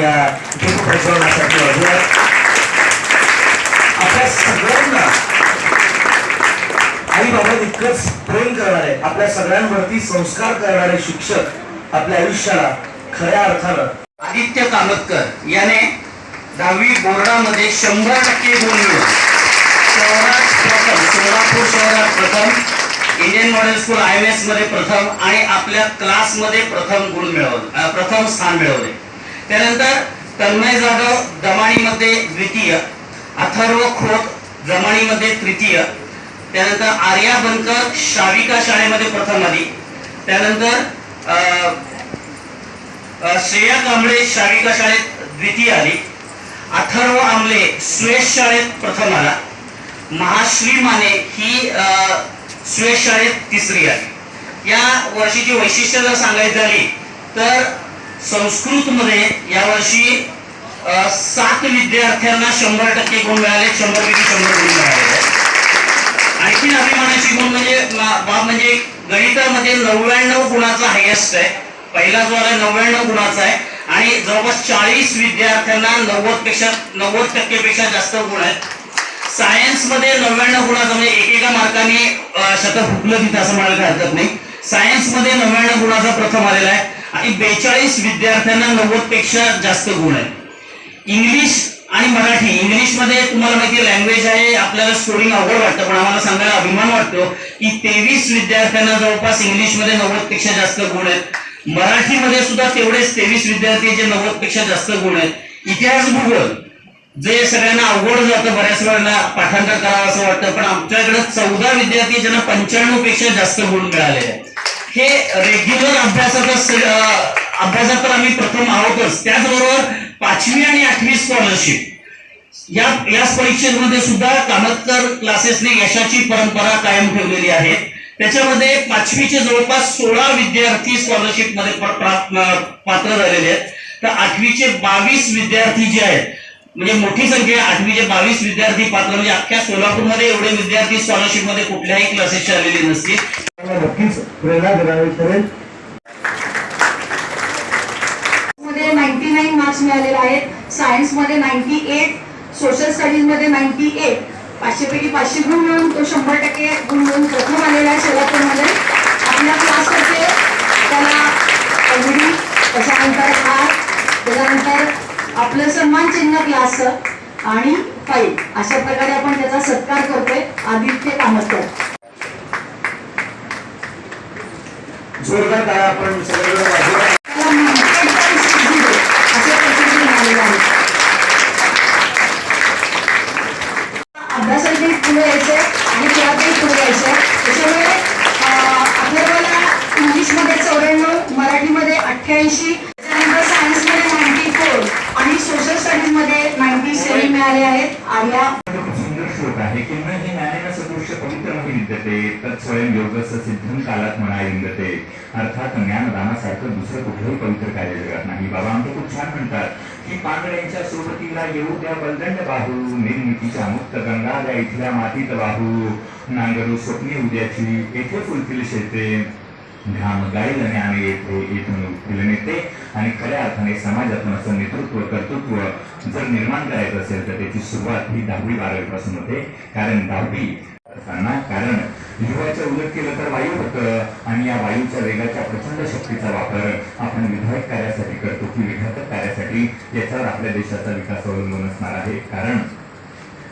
या दीप प्रज्वलनासाठी वाजवा आपल्या सगळ्यांना आई बाबा इतकंच प्रेम करणारे आपल्या सगळ्यांवरती संस्कार करणारे शिक्षक आपल्या आयुष्याला खऱ्या अर्थानं आदित्य कामतकर याने दहावी बोर्डामध्ये शंभर टक्के गुण मिळवले. शहरात प्रथम सोलापूर शहरात प्रथम Indian model school I M एसमध्ये प्रथम आणि आपल्या क्लासमध्ये प्रथम गुण मिळवले प्रथम स्थान मिळवले. त्यानंतर तन्मय जाधव दमाणीमध्ये द्वितीय अथर्व खोत जमाणीमध्ये तृतीय त्यानंतर आर्या बनकर शाविका शाळेमध्ये प्रथम आली. त्यानंतर श्रेया कांबळे शाविका शाळेत द्वितीय आली. अथर्व आमले सुयश शाळेत प्रथम आला. महाश्री माने ही अ, सुयश शाळेत तिसरी आली. या वर्षीची वैशिष्ट्य जर सांगायची झाली तर संस्कृतमध्ये यावर्षी सात विद्यार्थ्यांना शंभर टक्के गुण मिळाले शंभर पैकी शंभर गुण मिळाले. आणखीन अभिमानाची गुण म्हणजे बाब म्हणजे गणितामध्ये नव्याण्णव गुणाचा हायेस्ट आहे. पहिला जो आहे नव्याण्णव गुणाचा आहे. आणि जवळपास चाळीस विद्यार्थ्यांना नव्वदपेक्षा नव्वद टक्केपेक्षा जास्त गुण आहेत. सायन्समध्ये नव्याण्णव गुणाचा म्हणजे एकेका मार्काने शतक हुकलं तिथं असं म्हणायला हरकत नाही. सायन्समध्ये नव्याण्णव गुणाचा प्रथम आलेला आहे. आणि बेचाळीस विद्यार्थ्यांना नव्वदपेक्षा जास्त गुण आहेत. इंग्लिश आणि मराठी इंग्लिशमध्ये तुम्हाला माहिती लँग्वेज आहे आपल्याला स्कोरिंग अवघड वाटतं पण आम्हाला सांगायला अभिमान वाटतो की तेवीस विद्यार्थ्यांना जवळपास इंग्लिशमध्ये नव्वदपेक्षा जास्त गुण आहेत. मराठीमध्ये सुद्धा तेवढेच तेवीस विद्यार्थी जे नव्वदपेक्षा जास्त गुण आहेत. इतिहास भूगोल जे सगळ्यांना अवघड जातं बऱ्याच वेळेला पाठांतर करावं असं वाटतं पण आमच्याकडे चौदा विद्यार्थी ज्यांना पंच्याण्णवपेक्षा जास्त गुण मिळाले आहेत. हे रेग्युलर अभ्यासाचा अभ्यासात तर आम्ही प्रथम आहोतच. त्याचबरोबर पाचवी आणि आठवी स्कॉलरशिप या याच परीक्षेमध्ये सुद्धा कामतकर क्लासेसने यशाची परंपरा कायम ठेवलेली आहे. त्याच्यामध्ये पाचवीचे जवळपास सोळा विद्यार्थी स्कॉलरशिपमध्ये पात्र झालेले आहेत. तर आठवीचे बावीस विद्यार्थी जे आहेत म्हणजे मोठी संख्या आहे. आठवीचे बावीस विद्यार्थी पात्र म्हणजे अख्ख्या सोलापूरमध्ये एवढे विद्यार्थी स्कॉलरशिपमध्ये कुठल्याही क्लासेसचे आलेले नसतील. नक्कीच प्रेरणा देणारी ठरेल. मध्ये नाईन्टी नाईन मार्क्स मिळालेले आहेत. सायन्समध्ये नाईन्टी एट सोशल स्टडीजमध्ये नाईन्टी एट पाचशेपैकी पाचशे गुण मिळून तो शंभर टक्के गुण मिळून प्रथम आलेला आहे सोलापूरमध्ये. आपल्या क्लासमध्ये त्याला त्याच्यानंतर हार त्याच्यानंतर आपलं सन्मान चिन्ह क्लासचं आणि फाईल अशा प्रकारे आपण त्याचा सत्कार करतोय. आदित्य कामतकर. जोरदार काय आपण सगळेजण रामासारखं दुसरं कुठलंही पवित्र कार्य जगात नाही. बाबा आमचं खूप छान म्हणतात की पांगड्यांच्या सोबतीला येऊ द्या बलदंड बाहू. निर्मितीच्या मुक्त गंगा द्या इथल्या मातीत बाहू नांगरू स्वप्नी उद्याची येथे फुलतील शेते. घाम गाईल ज्ञान येथे येथून उत्तील नेते. आणि खऱ्या अर्थाने समाजातून असं नेतृत्व कर्तृत्व जर निर्माण करायचं असेल तर त्याची सुरुवात ही दहावी बारावीपासून होते. कारण दहावी असताना कारण युवाच्या उलट केलं तर वायू होतं. आणि या वायूच्या वेगाच्या प्रचंड शक्तीचा वापर आपण विधायक कार्यासाठी करतो की विघातक कार्यासाठी याच्यावर आपल्या देशाचा विकास अवलंबून असणार आहे. कारण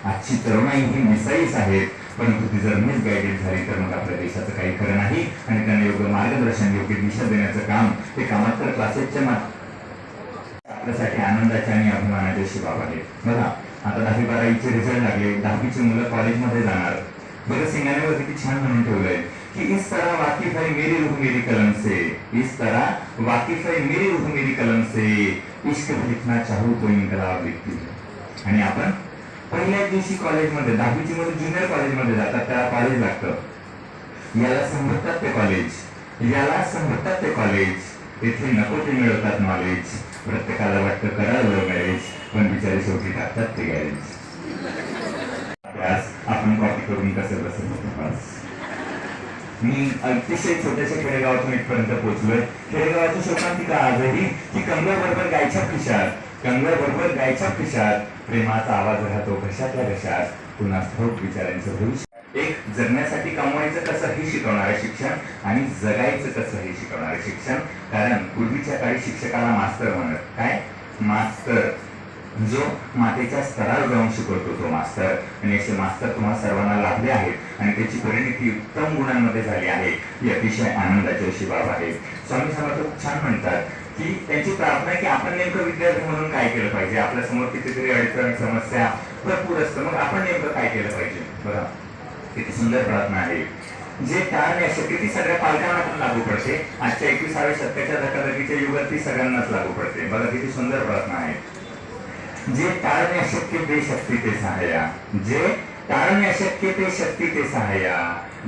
आजची तरुणाई ही मिसाईल्स आहेत. परंतु ती जर मिस गायडेड झाली तर मग आपल्या देशाचं काही खरं नाही. आणि त्यांना योग्य मार्गदर्शन योग्य दिशा देण्याचं काम हे कामात्र क्लासेसच्या माध्यमातून आपल्यासाठी आनंदाचे आणि अभिमानाच्या शिवाब आहे बघा आता दहावी बारावीचे रिझल्ट लागले. दहावीची मुलं कॉलेजमध्ये जाणार. बरं सिंगानेवर किती छान म्हणून ठेवलंय की इस तरह वाकिफ है मेरी रूह मेरी कलम से इस तरह वाकिफ है मेरी रूह मेरी कलम से इश्क लिखना चाहू तो इनकलाब लिखती है. आणि आपण पहिल्याच दिवशी कॉलेजमध्ये दहावीची मुलं ज्युनियर कॉलेजमध्ये जातात त्याला कॉलेज लागतं। याला समजतात ते कॉलेज याला समजतात ते कॉलेज तेथे नको ते मिळवतात नॉलेज प्रत्येकाला वाटतं करावं मॅरेज पण बिचारे शेवटी टाकतात ते गॅरेज। आपण कसं पास मी अतिशय छोट्याशा खेडेगावातून इथपर्यंत पोहोचलोय खेडेगावाची शोकांतिका आजही की कंगोर बरोबर गायच्या खिशात कंगव्याबरोबर गायच्या खिशात प्रेमाचा आवाज राहतो घशातल्या घशात पुन्हा ठोक विचारांचं भविष्य एक जगण्यासाठी कमवायचं कसं हे शिकवणारं शिक्षण आणि जगायचं कसं हे शिकवणारं शिक्षण कारण पूर्वीच्या काळी शिक्षकाला मास्तर म्हणत काय मास्तर जो मातेच्या स्तरावर जाऊन शिकवतो तो मास्तर. आणि असे मास्तर तुम्हाला सर्वांना लाभले आहेत. आणि त्याची परिणिती उत्तम गुणांमध्ये झाली आहे. ही अतिशय आनंदाची अशी बाब आहे. स्वामी समर्थ खूप छान म्हणतात की त्यांची प्रार्थना आहे की आपण नेमकं विद्यार्थी म्हणून काय केलं पाहिजे? आपल्यासमोर कितीतरी अडचण समस्या भरपूर असतं. मग आपण नेमकं काय केलं पाहिजे? बघा किती सुंदर प्रार्थना आहे. जे कारण अशक्य ती सगळ्या पालकांना पण लागू पडते. आजच्या एकविसाव्या शतकाच्या धकाधकीच्या युगात ती सगळ्यांनाच लागू पडते. बघा किती सुंदर प्रार्थना आहे. जे टाळणे अशक्य ते शक्ती ते सहाय्या. जे टाळणे अशक्य ते शक्ती ते सहाय्या.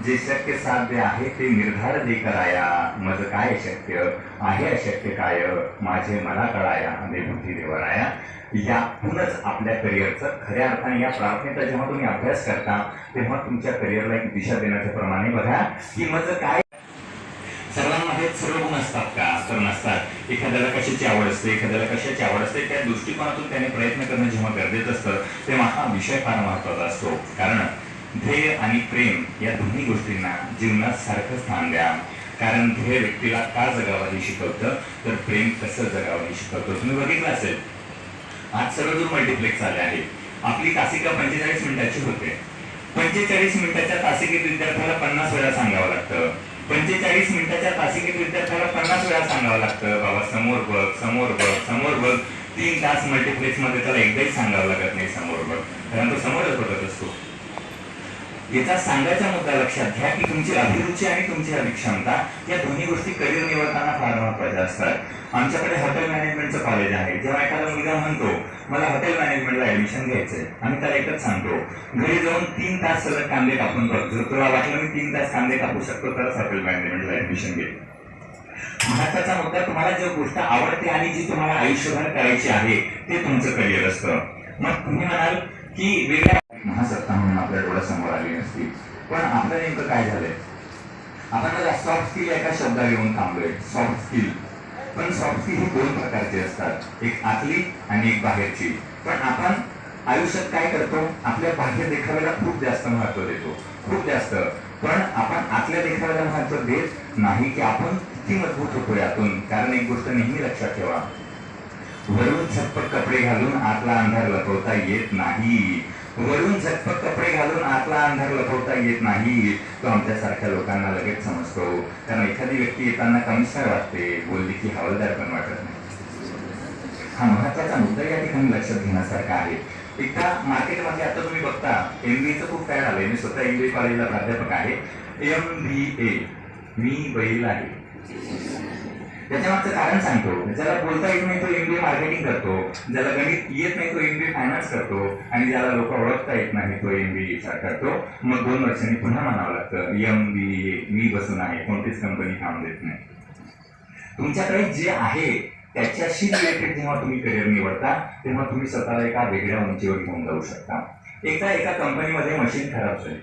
जे शक्य साध्य आहे ते निर्धार दे कराया मज काय शक्य? आहे अशक्य काय? माझे मला कळाया दे बुद्धी देवराया. यातूनच आपल्या करिअरचं खऱ्या अर्थाने या प्रार्थनेचा जेव्हा तुम्ही अभ्यास करता तेव्हा तुमच्या करिअरला एक दिशा देण्याच्या प्रमाणे बघा की मज काय? सर्वांमध्ये सर्व गुण असतात का? तर नसतात. एखाद्याला कशाची आवड असते एखाद्याला कशाची आवड असते त्या दृष्टिकोनातून त्याने प्रयत्न करणं जेव्हा गरजेचं असतं तेव्हा हा विषय फार महत्त्वाचा असतो. कारण ध्येय आणि प्रेम या दोन्ही गोष्टींना जीवनात सारखं स्थान द्या. कारण ध्येय व्यक्तीला का जगावं हे शिकवतं तर प्रेम कसं जगावं हे शिकवतं? तुम्ही बघितलं असेल? आज सर्वदूर मल्टिप्लेक्स आले आहे आपली तासिका पंचेचाळीस मिनिटाची होते. पंचेचाळीस मिनिटाच्या तासिकेत विद्यार्थ्याला पन्नास वेळा सांगावं लागतं. पंचेचाळीस मिनिटाच्या तासिकेत विद्यार्थ्याला पन्नास वेळा सांगावं लागतं. बाबा समोर बघ समोर बघ समोर बघ. तीन तास मल्टिप्लेक्समध्ये त्याला एकदाही सांगावं लागत नाही समोर बघ. कारण तो समोरच बघत असतो. याचा सांगायचा मुद्दा लक्षात घ्या की तुमची अभिरुची आणि तुमची अभिक्षमता या दोन्ही गोष्टी करिअर निवडताना फार महत्त्वाच्या असतात. आमच्याकडे हॉटेल मॅनेजमेंटचं कॉलेज आहे. जेव्हा एखादा मुलगा म्हणतो मला हॉटेल मॅनेजमेंटला ऍडमिशन घ्यायचंय. आम्ही त्याला एकच सांगतो घरी जाऊन तीन तास सलग कांदे कापून बघ. जर तुला वाटलं मी तीन तास कांदे कापू शकतो तरच हॉटेल मॅनेजमेंटला ऍडमिशन घे. महत्त्वाचा मुद्दा तुम्हाला जी गोष्ट आवडते आणि जी तुम्हाला आयुष्यभर करायची आहे ते तुमचं करिअर असतं. मग तुम्ही म्हणाल की वेगळ्या महासत्ता म्हणून आपल्या डोळ्यासमोर आली नसती. पण आपलं नेमकं काय झालंय? आपण सॉफ्ट स्किल एका शब्दा घेऊन थांबलोय. सॉफ्ट स्किल पण सॉफ्ट स्किल ही दोन प्रकारची असतात. एक आतली आणि एक बाहेरची. पण आपण आयुष्यात काय करतो? आपल्या बाह्य देखाव्याला खूप जास्त महत्त्व देतो. खूप जास्त. पण आपण आतल्या देखाव्याला महत्त्व देत नाही की आपण किती मजबूत होतो यातून. कारण एक गोष्ट नेहमी लक्षात ठेवा. वरून झटपट कपडे घालून आतला अंधार लपवता येत नाही. वरून झटपट कपडे घालून आतला अंधार लपवता येत नाही. तो आमच्यासारख्या लोकांना लगेच समजतो. कारण एखादी व्यक्ती येताना कमिशनर वाटते. बोलली की हवालदार पण वाटत नाही. हा महत्त्वाचा मुद्दा या ठिकाणी लक्षात घेण्यासारखा आहे. एकदा मार्केटमध्ये आता तुम्ही बघता एम एमबीएचं खूप काय आलंय. मी स्वतः एम ए कॉलेजला प्राध्यापक आहे. एम बी ए मी बैल आहे. त्याच्यामागचं कारण सांगतो. ज्याला बोलता येत नाही तो एम बी ए मार्केटिंग करतो. ज्याला गणित येत नाही तो एम बी ए फायनान्स करतो. आणि ज्याला लोक ओळखता येत नाही तो एमबीए विचार करतो. मग दोन वर्षांनी पुन्हा म्हणावं लागतं एम बी ए मी बसून आहे कोणतीच कंपनी काम देत नाही. तुमच्याकडे जे आहे त्याच्याशी रिलेटेड जेव्हा तुम्ही करिअर निवडता तेव्हा तुम्ही स्वतःला एका वेगळ्या उंचीवर घेऊन जाऊ शकता. एकदा एका कंपनीमध्ये मशीन खराब झाली.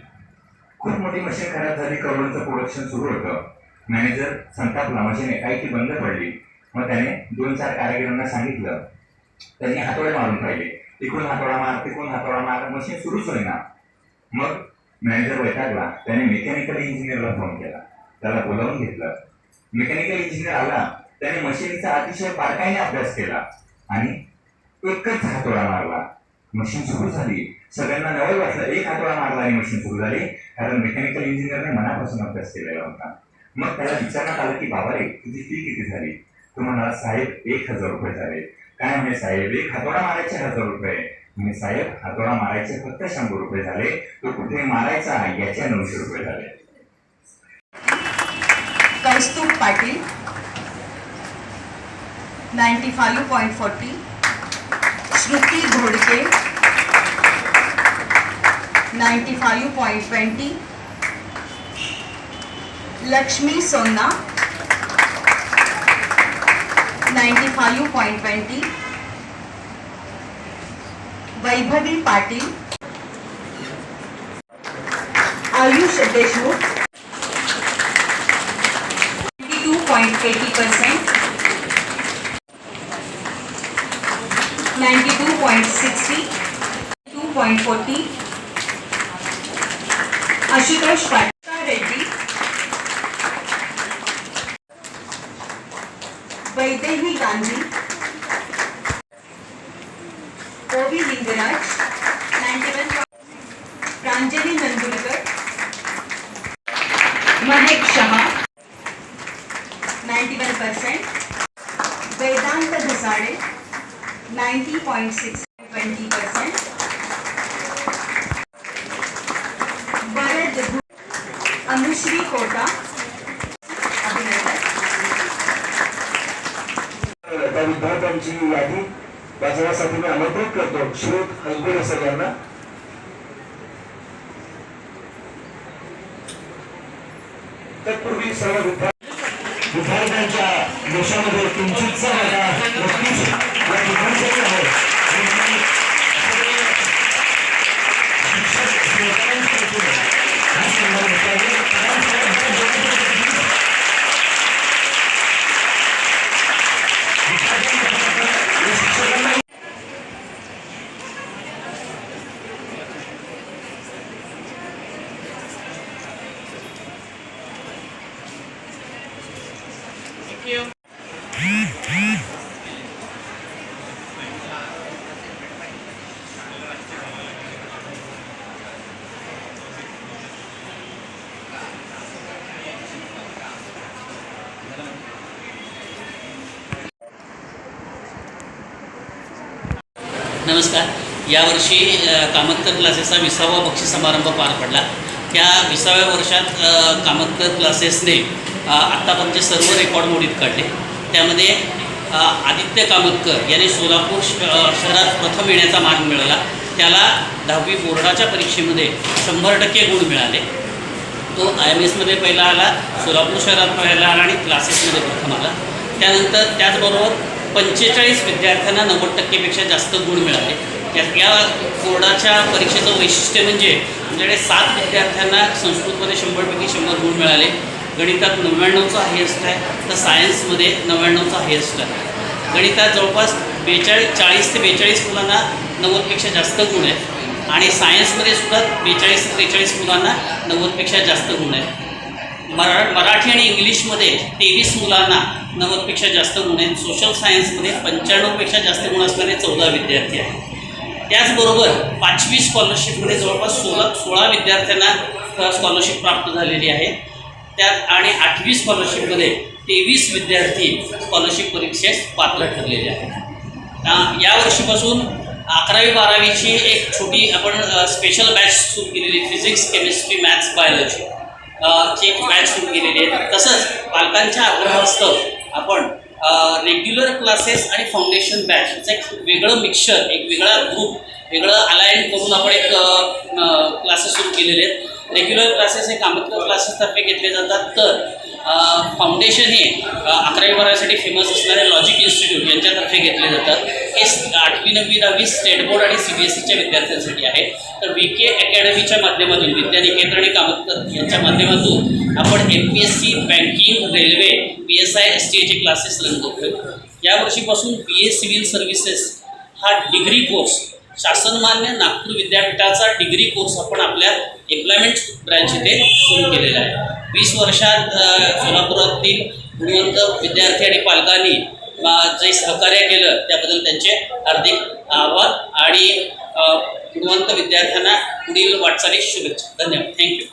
खूप मोठी मशीन खराब झाली करोडचं प्रोडक्शन सुरू होतं. मॅनेजर संतापला मशीन एकाएकी बंद पडली. मग त्याने दोन चार कारागिरांना सांगितलं. त्यांनी हातोडे मारून पाहिले. तिकडून हातोडा मार तिकडून हातोडा मार मशीन सुरूच होईना. मग मॅनेजर वैतागला. त्याने मेकॅनिकल इंजिनियरला फोन केला. त्याला बोलावून घेतलं. मेकॅनिकल इंजिनियर आला. त्याने मशीनचा अतिशय बारकाईने अभ्यास केला. आणि एकच हातोडा मारला. मशीन सुरू झाली. सगळ्यांना नवल वाटलं. एक हातोडा मारला आणि मशीन सुरू झाली. कारण मेकॅनिकल इंजिनियरने मनापासून अभ्यास केलेला होता. मग त्याला विचारण्यात आलं की बाबा रे तुझी फी किती झाली? तो म्हणाला साहेब एक हजार रुपये झाले. काय म्हणे साहेब एक हातोडा मारायचे हजार रुपये? म्हणे साहेब हातोडा मारायचे फक्त शंभर रुपये झाले. तो कुठे मारायचा याचे नऊशे रुपये झाले. Kaustubh Patil ninety five point forty. Shruti Ghodke ninety five point twenty. Lakshmi Sonna ninety five point twenty Vaibhavi Patil Ayush Deshmukh 22.80%. Ninety two point sixty two point forty Ashutosh Patil. Vaidehi Gandhi Ovi Lingraj ninety one Pranjali Nandurkar Mahek Shah ninety one percent Vedant Ghasade ninety point six. यांची यादी वाचण्यासाठी मी आमंत्रित करतो. श्रोत हलगुडे sir यांना तत्पूर्वी सर्व विद्यार्थ्यांच्या देशामध्ये किंचितचा नक्कीच नमस्कार. यावर्षी कामतकर क्लासेसचा विसावा बक्षीस समारंभ पार पडला. त्या विसाव्या वर्षात कामतकर क्लासेसने आत्तापर्यंतचे सर्व रेकॉर्ड मोडीत काढले. त्यामध्ये आदित्य कामतकर यांनी सोलापूर श शहरात प्रथम येण्याचा मान मिळाला. त्याला दहावी बोर्डाच्या परीक्षेमध्ये शंभर टक्के गुण मिळाले. तो आय एम एसमध्ये पहिला आला सोलापूर शहरात पहिला आला आणि क्लासेसमध्ये प्रथम आला. त्यानंतर त्याचबरोबर पंचेचाळीस विद्यार्थ्यांना नव्वद टक्केपेक्षा जास्त गुण मिळाले. या या बोर्डाच्या परीक्षेचं वैशिष्ट्य म्हणजे आमच्याकडे सात विद्यार्थ्यांना संस्कृतमध्ये शंभरपैकी शंभर गुण मिळाले. गणितात नव्याण्णवचा हायेस्ट आहे तर सायन्समध्ये नव्याण्णवचा हायेस्ट आहे. गणितात जवळपास बेचाळीस चाळीस ते बेचाळीस मुलांना नव्वदपेक्षा जास्त गुण आहेत. आणि सायन्समध्ये सुद्धा बेचाळीस ते त्रेचाळीस मुलांना नव्वदपेक्षा जास्त गुण आहेत. मरा मराठी आणि इंग्लिशमध्ये तेवीस मुलांना नव्वदपेक्षा जास्त गुण आहेत. सोशल सायन्समध्ये पंच्याण्णवपेक्षा जास्त गुण असणारे चौदा विद्यार्थी आहेत. त्याचबरोबर पाचवी स्कॉलरशिपमध्ये जवळपास सोळा सोळा विद्यार्थ्यांना स्कॉलरशिप प्राप्त झालेली आहे. त्यात आणि आठवी स्कॉलरशिपमध्ये तेवीस विद्यार्थी स्कॉलरशिप परीक्षेस पात्र ठरलेले आहेत. यावर्षीपासून या वर्षीपासून अकरावी बारावीची एक छोटी आपण स्पेशल बॅच सुरू केलेली फिजिक्स केमिस्ट्री मॅथ्स बायोलॉजी ची एक बॅच सुरू केलेली आहे तसंच पालकांच्या आग्रहास्तव आपण रेग्युलर क्लासेस आणि फाउंडेशन बॅच याचं एक वेगळं मिक्सर एक वेगळा ग्रुप वेगळं अलायन करून आपण एक क्लासेस सुरू केलेले आहेत. रेग्युलर क्लासेस हे कामतकर क्लासेसतर्फे घेतले जातात. तर फाउंडेशन हे अकरावी बारावीसाठी फेमस असणारे लॉजिक इन्स्टिट्यूट यांच्यातर्फे घेतले जातात. हे आठवी नववी दहावी स्टेट बोर्ड आणि सी बी एस सीच्या विद्यार्थ्यांसाठी आहे. तर व्ही के अकॅडमीच्या माध्यमातून विद्यानिकेतन आणि कामतकर यांच्या माध्यमातून आपण M P S C banking railway P S I S T एचे classes run करतोय यावर्षीपासून बी ए सिव्हिल सर्व्हिसेस हा डिग्री कोर्स शासनमान्य नागपूर विद्यापीठाचा डिग्री कोर्स आपण आपल्या एम्प्लॉयमेंट ब्रँच इथे सुरू केलेला आहे. वीस वर्षात सोलापुरातील गुणवंत विद्यार्थी आणि पालकांनी जे सहकार्य केलं त्याबद्दल त्यांचे हार्दिक आभार आणि गुणवंत विद्यार्थ्यांना पुढील वाटचालीस शुभेच्छा. धन्यवाद. थँक्यू